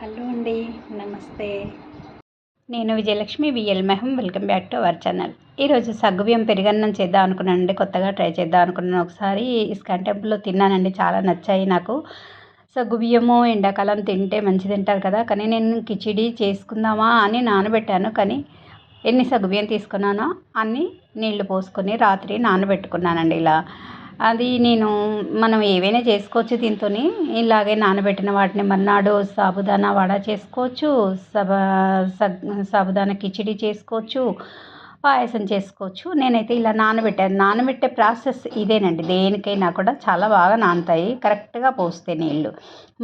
Hello అండి నమస్తే. నేను Vijayalakshmi V L. Welcome back to our channel. ఈరోజు సగ్గుబియ్యం పెరుగన్నం చేద్దాం అనుకున్నానండి. కొత్తగా ట్రై చేద్దాం అనుకున్నాను. ఒకసారి ఇస్కాన్ టెంపుల్లో తిన్నానండి. చాలా నచ్చాయి నాకు. సగ్గుబియ్యము ఎండాకాలం తింటే మంచి తింటారు కదా. కానీ నేను కిచిడి చేసుకుందామా అని నానబెట్టాను. కానీ ఎన్ని సగ్గుబియ్యం తీసుకున్నానో అన్ని నీళ్ళు పోసుకొని రాత్రి నానబెట్టుకున్నానండి ఇలా. అది నేను మనం ఏవైనా చేసుకోవచ్చు దీంతో ఇలాగే నానబెట్టిన వాటిని మర్నాడు సాబుదానా వడ చేసుకోవచ్చు సబ సాబుదానా కిచిడి చేసుకోవచ్చు పాయసం చేసుకోవచ్చు. నేనైతే ఇలా నానబెట్టాను. నానబెట్టే ప్రాసెస్ ఇదేనండి. దేనికైనా కూడా చాలా బాగా నానుతాయి. కరెక్ట్గా పోస్తే నీళ్ళు.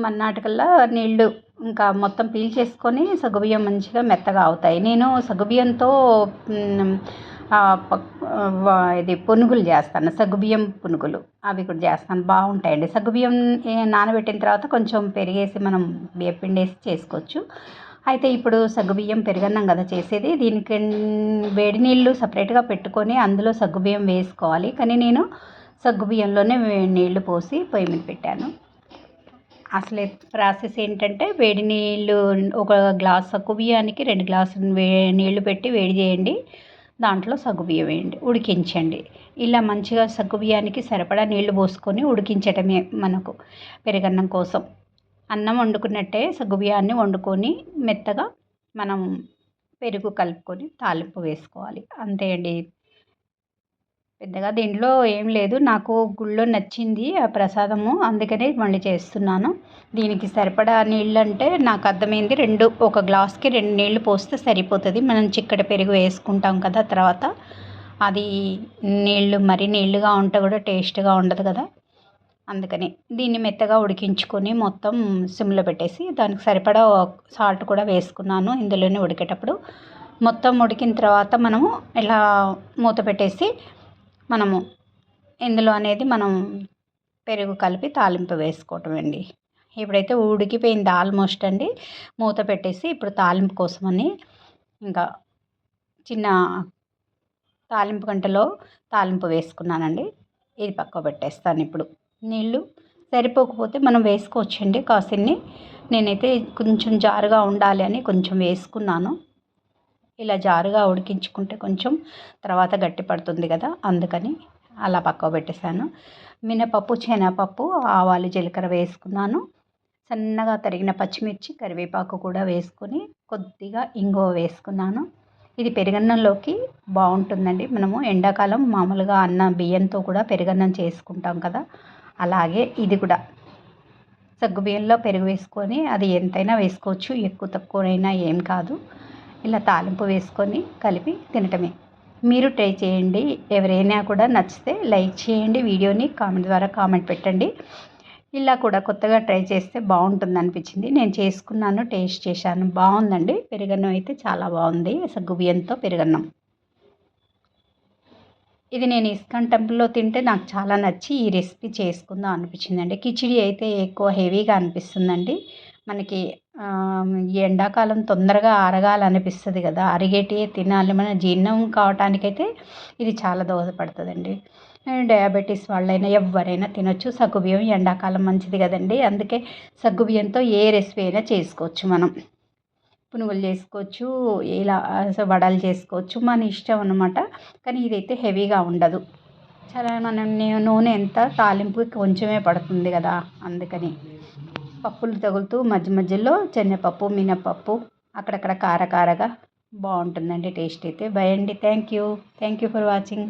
మర్నాటికల్లా నీళ్ళు ఇంకా మొత్తం పీల్చేసుకొని సగ్గుబియ్యం మంచిగా మెత్తగా అవుతాయి. నేను సగ్గుబియ్యంతో ఇది పునుగులు చేస్తాను సగ్గుబియ్యం పునుగులు. అవి కూడా చేస్తాను బాగుంటాయండి. సగ్గుబియ్యం నానబెట్టిన తర్వాత కొంచెం పెరిగేసి మనం బియ్యపిండి వేసి చేసుకోవచ్చు. అయితే ఇప్పుడు సగ్గుబియ్యం పెరిగన్నాం కదా చేసేది దీనికి వేడి నీళ్ళు సపరేట్గా పెట్టుకొని అందులో సగ్గుబియ్యం వేసుకోవాలి. కానీ నేను సగ్గుబియ్యంలోనే నీళ్ళు పోసి పొయ్యి మీద పెట్టాను. అసలు ప్రాసెస్ ఏంటంటే వేడి నీళ్ళు ఒక గ్లాస్ సగ్గుబియ్యానికి రెండు గ్లాసులు వే నీళ్ళు పెట్టి వేడి చేయండి. దాంట్లో సగ్గుబియ్యం వేయండి ఉడికించండి. ఇలా మంచిగా సగ్గుబియ్యానికి సరిపడా నీళ్ళు పోసుకొని ఉడికించటమే మనకు పెరుగన్నం కోసం. అన్నం వండుకున్నట్టే సగ్గుబియ్యాన్ని వండుకొని మెత్తగా మనం పెరుగు కలుపుకొని తాలింపు వేసుకోవాలి. అంతే అండి. పెద్దగా దీంట్లో ఏం లేదు. నాకు గుళ్ళో నచ్చింది ఆ ప్రసాదము. అందుకనే మళ్ళీ చేస్తున్నాను. దీనికి సరిపడా నీళ్ళు అంటే నాకు అర్థమైంది రెండు ఒక గ్లాస్కి రెండు నీళ్ళు పోస్తే సరిపోతుంది. మనం చిక్కటి పెరుగు వేసుకుంటాం కదా తర్వాత. అది నీళ్ళు మరి నీళ్ళుగా ఉంటే కూడా టేస్ట్గా ఉండదు కదా. అందుకని దీన్ని మెత్తగా ఉడికించుకొని మొత్తం సిమ్లో పెట్టేసి దానికి సరిపడా సాల్ట్ కూడా వేసుకున్నాను ఇందులోనే ఉడికేటప్పుడు. మొత్తం ఉడికిన తర్వాత మనము ఇలా మూత పెట్టేసి మనము ఇందులో అనేది మనం పెరుగు కలిపి తాలింపు వేసుకోవటం అండి ఇప్పుడైతే ఉడికిపోయింది ఆల్మోస్ట్ అండి. మూత పెట్టేసి ఇప్పుడు తాలింపు కోసమని ఇంకా చిన్న తాలింపు గంటలో తాలింపు వేసుకున్నానండి. ఇది పక్క పెట్టేస్తాను ఇప్పుడు. నీళ్ళు సరిపోకపోతే మనం వేసుకోవచ్చండి కాసిన్ని. నేనైతే కొంచెం జారుగా ఉండాలి అని కొంచెం వేసుకున్నాను. ఇలా జారుగా ఉడికించుకుంటే కొంచెం తర్వాత గట్టి పడుతుంది కదా అందుకని అలా పక్కకు పెట్టేశాను. మినపప్పు శనగపప్పు ఆవాలు జీలకర్ర వేసుకున్నాను. సన్నగా తరిగిన పచ్చిమిర్చి కరివేపాకు కూడా వేసుకొని కొద్దిగా ఇంగువ వేసుకున్నాను. ఇది పెరుగన్నంలోకి బాగుంటుందండి. మనము ఎండాకాలం మామూలుగా అన్న బియ్యంతో కూడా పెరుగన్నం చేసుకుంటాం కదా అలాగే ఇది కూడా. సగ్గుబియ్యంలో పెరుగు వేసుకొని అది ఎంతైనా వేసుకోవచ్చు ఎక్కువ తక్కువైనా ఏం కాదు. ఇలా తాలింపు వేసుకొని కలిపి తినటమే. మీరు ట్రై చేయండి. ఎవరైనా కూడా నచ్చితే లైక్ చేయండి. వీడియోని కామెంట్ ద్వారా కామెంట్ పెట్టండి. ఇలా కూడా కొత్తగా ట్రై చేస్తే బాగుంటుంది అనిపించింది. నేను చేసుకున్నాను టేస్ట్ చేశాను. బాగుందండి. పెరుగన్నం అయితే చాలా బాగుంది. సగ్గుబియ్యంతో పెరుగన్నం. ఇది నేను ఇస్కాన్ టెంపుల్లో తింటే నాకు చాలా నచ్చి ఈ రెసిపీ చేసుకుందాం అనిపించిందండి. కిచిడి అయితే ఎక్కువ హెవీగా అనిపిస్తుందండి. మనకి ఎండాకాలం తొందరగా అరగాలనిపిస్తుంది కదా. అరిగేటివే తినాలి. మన జీర్ణం కావటానికైతే ఇది చాలా దోహదపడుతుందండి. డయాబెటీస్ వాళ్ళైనా ఎవరైనా తినొచ్చు. సగ్గుబియ్యం ఎండాకాలం మంచిది కదండి. అందుకే సగ్గుబియ్యంతో ఏ రెసిపీ అయినా చేసుకోవచ్చు మనం. పునుగులు చేసుకోవచ్చు ఇలా వడలు చేసుకోవచ్చు. మన ఇష్టం అనమాట కానీ ఇదైతే హెవీగా ఉండదు. చాలా మనం నూనె ఎంత తాలింపు కొంచెమే పడుతుంది కదా. అందుకని. పప్పులు తగులుతూ మధ్య మధ్యలో శనగపప్పు మినపప్పు అక్కడక్కడ కార కారగా బాగుంటుందండి టేస్ట్ అయితే. బై అండి. Thank you. Thank you for watching.